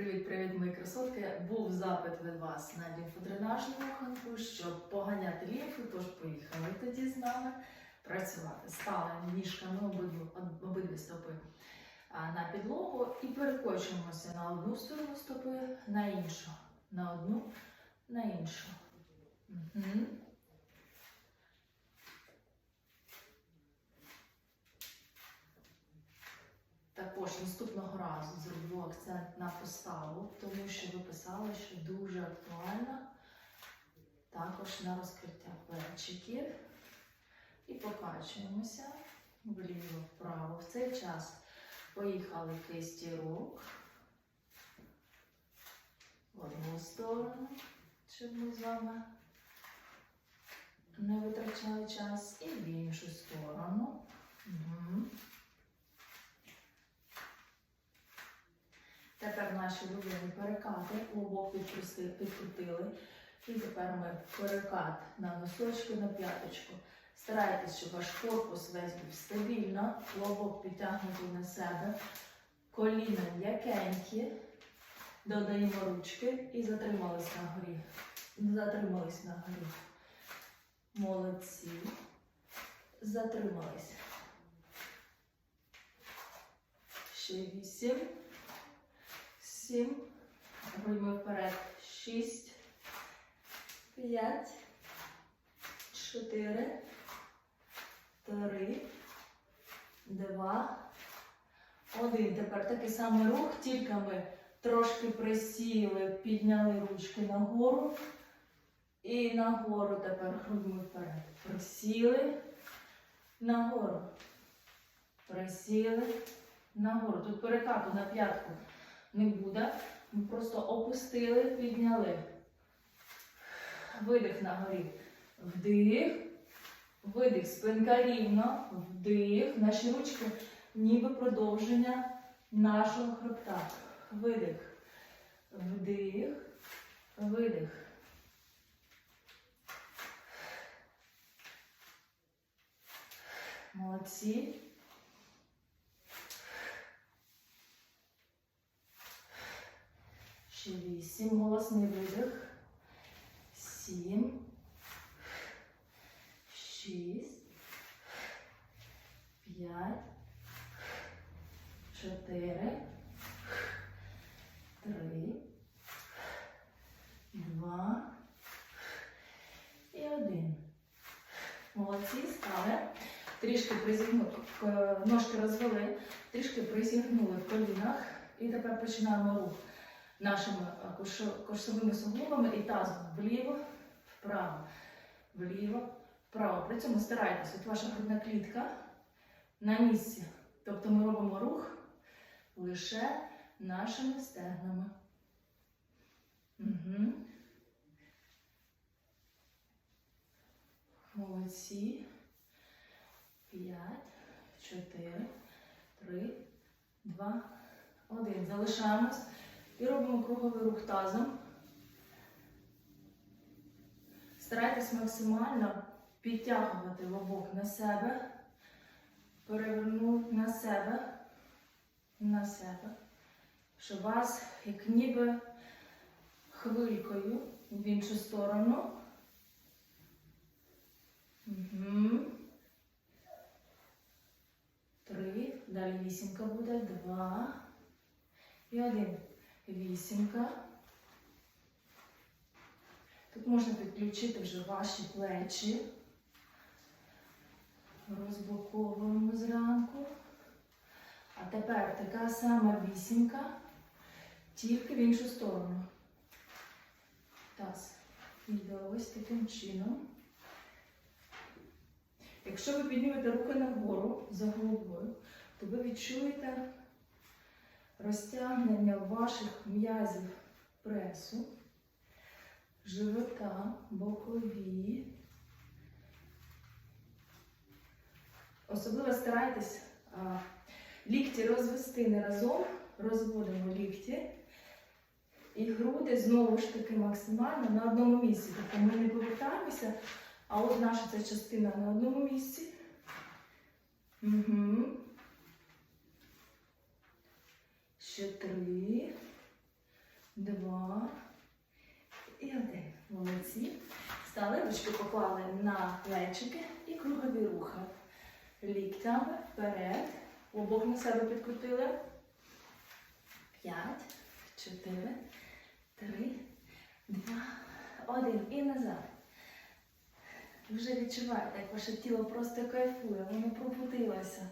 Привіт-привіт, мої красотки! Був запит від вас на лімфодренажну руханку, щоб поганяти лімфу, тож поїхали тоді з нами працювати. Стали ніжками обидві, стопи на підлогу і перекочуємося на одну сторону стопи, на іншу, на одну, на іншу. Угу. Також наступного разу зроблю акцент на поставу, тому що ви писали, що дуже актуально також на розкриття плечиків. І покачуємося вліво-вправо. В цей час поїхали кисті рук в одну сторону, щоб ми з вами не витрачали час, і в іншу сторону. Угу. Тепер наші улюблені перекати, клубок підкрутили. І тепер ми перекат на носочки, на п'яточку. Старайтесь, щоб ваш корпус весь був стабільно, клубок підтягнутий на себе, коліна м'якенькі. Додаємо ручки і затримались на горі. Затримались на горі. Молодці. Затримались. Ще вісім сім, грудьми вперед, шість, п'ять, чотири, три, два, один. Тепер такий самий рух, тільки ми трошки присіли, підняли ручки нагору. І нагору тепер грудьми вперед. Присіли, нагору. Присіли, нагору. Тут перекату на п'ятку не буде. Ми просто опустили, підняли. Видих на горі. Вдих. Видих. Спинка рівно. Вдих. Наші ручки ніби продовження нашого хребта. Видих. Вдих. Видих. Молодці. Вісім. Голосний видих. Сім. Шість. П'ять. Чотири. Три. Два. І один. Молодці, стали. Трішки призігнули, ножки розвели, трішки призігнули в колінах. І тепер починаємо рух нашими е, кош- суглобами і тазом вліво, вправо, вліво, вправо. При цьому старайтесь, от ваша грудна клітка на місці. Тобто ми робимо рух лише нашими стегнами. Угу. Молодці. П'ять, чотири, три, два, один. Залишаємось. І робимо круговий рух тазом. Старайтесь максимально підтягувати лобок на себе, перевернути на себе, на себе, щоб вас як ніби хвилькою в іншу сторону. Угу. Три. Далі вісімка буде. Два. І один. Вісімка. Тут можна підключити вже ваші плечі. Розблоковуємо зранку. А тепер така сама вісімка, тільки в іншу сторону. Таз йде ось таким чином. Якщо ви піднімете руки нагору за головою, то ви відчуєте розтягнення ваших м'язів пресу, живота, бокові. Особливо старайтесь а, лікті розвести не разом, розводимо лікті. І груди знову ж таки максимально на одному місці. Тобто ми не повертаємося, а от наша ця частина на одному місці. Угу. Ще три. два і один. Молодці. Стали, ручки поклали на плечики і кругові рухи. Ліктями вперед. Обох на себе підкрутили. П'ять, чотири, три, два, один. І назад. Вже відчуваєте, як ваше тіло просто кайфує, воно пробудилося.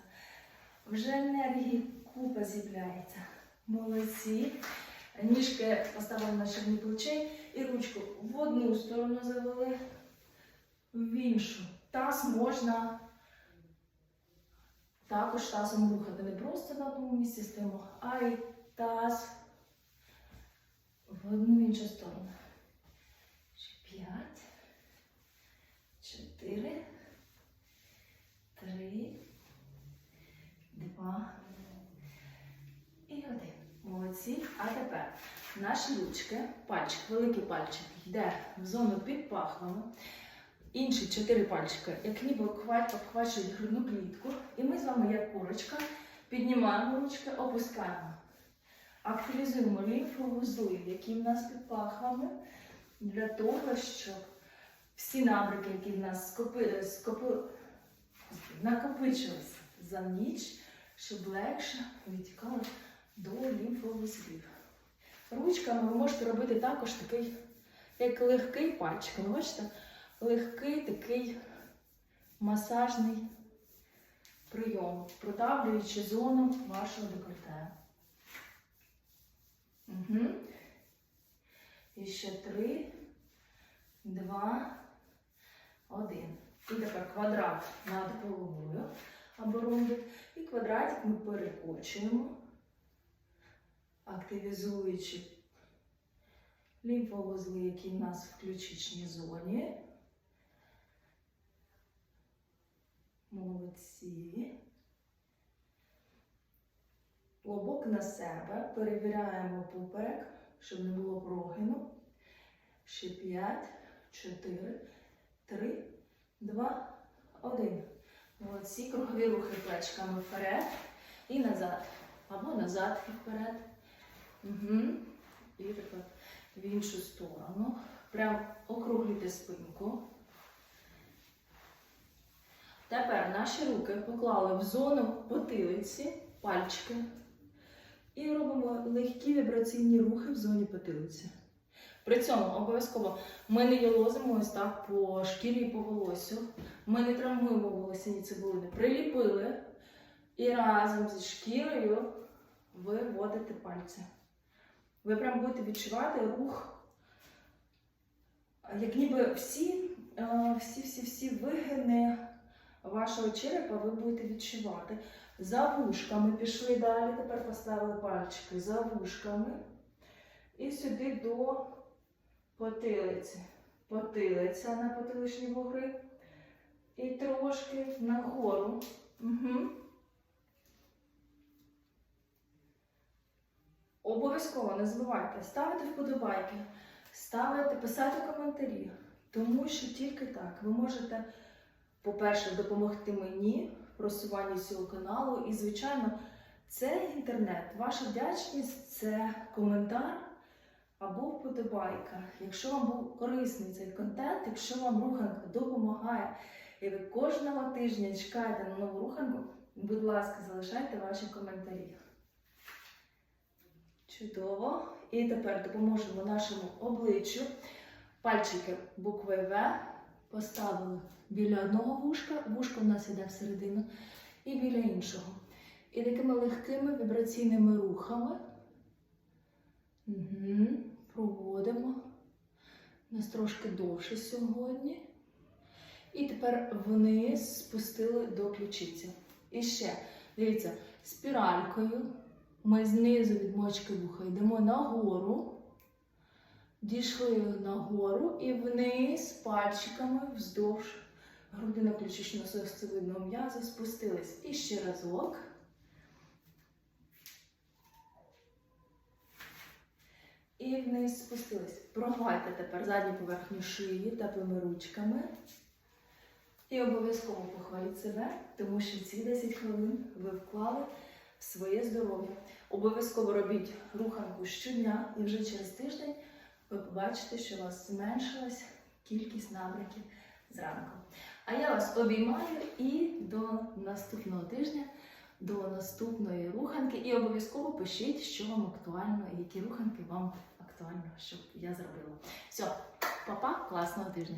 Вже енергії купа з'являється. Молодці. Ніжки поставили на ширні плечей і ручку в одну сторону завели, в іншу. Таз можна також тазом рухати. Не просто на одному місці стоїмо, а й таз в одну іншу сторону. Ще П'ять, чотири, три, два і один. Молодці. А тепер наші ручки, пальчик, великий пальчик йде в зону під пахвами. Інші чотири пальчики, як ніби обхвачують грудну клітку. І ми з вами, як курочка, піднімаємо ручки, опускаємо. Активізуємо лімфовузли, які в нас під пахвами, для того, щоб всі набрики, які в нас скопи, скопи, накопичилися за ніч, щоб легше лімфовузлів. Ручками ви можете робити також такий, як легкий пальчик. Ви бачите? Легкий такий масажний прийом, продавлюючи зону вашого декольте. Угу. І ще три, два, один. І тепер квадрат над головою або ромбик. І квадратик ми перекочуємо, активізуючи лімфовузли, які в нас в ключичній зоні. Молодці. Лобок на себе. Перевіряємо поперек, щоб не було прогину. Ще 5, 4, 3, 2, 1. Молодці. Кругові рухи плечками вперед і назад. Або назад і вперед. Угу. І тепер в іншу сторону. Прям округлюйте спинку. Тепер наші руки поклали в зону потилиці, пальчики. І робимо легкі вібраційні рухи в зоні потилиці. При цьому обов'язково ми не йолозимо ось так по шкірі і по волосю. Ми не травмуємо волосяні цибулини. Приліпили і разом зі шкірою ви вводите пальці. Ви прям будете відчувати рух, як ніби всі, е, всі, всі, всі вигини вашого черепа ви будете відчувати. За вушками пішли далі, тепер поставили пальчики за вушками. І сюди до потилиці. Потилиця на потиличні бугри. І трошки нагору. Угу. Обов'язково не забувайте ставити вподобайки, ставити, писати коментарі. Тому що тільки так ви можете по-перше, допомогти мені в просуванні цього каналу. І, звичайно, це інтернет. Ваша вдячність це коментар або вподобайка. Якщо вам був корисний цей контент, якщо вам руханка допомагає, і ви кожного тижня чекаєте на нову руханку, будь ласка, залишайте ваші коментарі. Чудово. І тепер допоможемо нашому обличчю. Пальчики букви В поставили біля одного вушка, вушко в нас йде всередину, і біля іншого. І такими легкими вібраційними рухами угу. проводимо. У нас трошки довше сьогодні. І тепер вниз спустили до ключиці. І ще, дивіться, спіралькою ми знизу від мочки вуха йдемо нагору. Дійшли нагору і вниз пальчиками вздовж грудино ключичного серцевидного м'яза спустились. І ще разок. І вниз спустились. Прогладьте тепер задню поверхню шиї теплими ручками. І обов'язково похваліть себе, тому що ці 10 хвилин ви вклали своє здоров'я. Обов'язково робіть руханку щодня, і вже через тиждень ви побачите, що у вас зменшилась кількість набряків зранку. А я вас обіймаю і до наступного тижня, до наступної руханки. І обов'язково пишіть, що вам актуально, які руханки вам актуально, щоб я зробила. Все, па-па, класного тижня!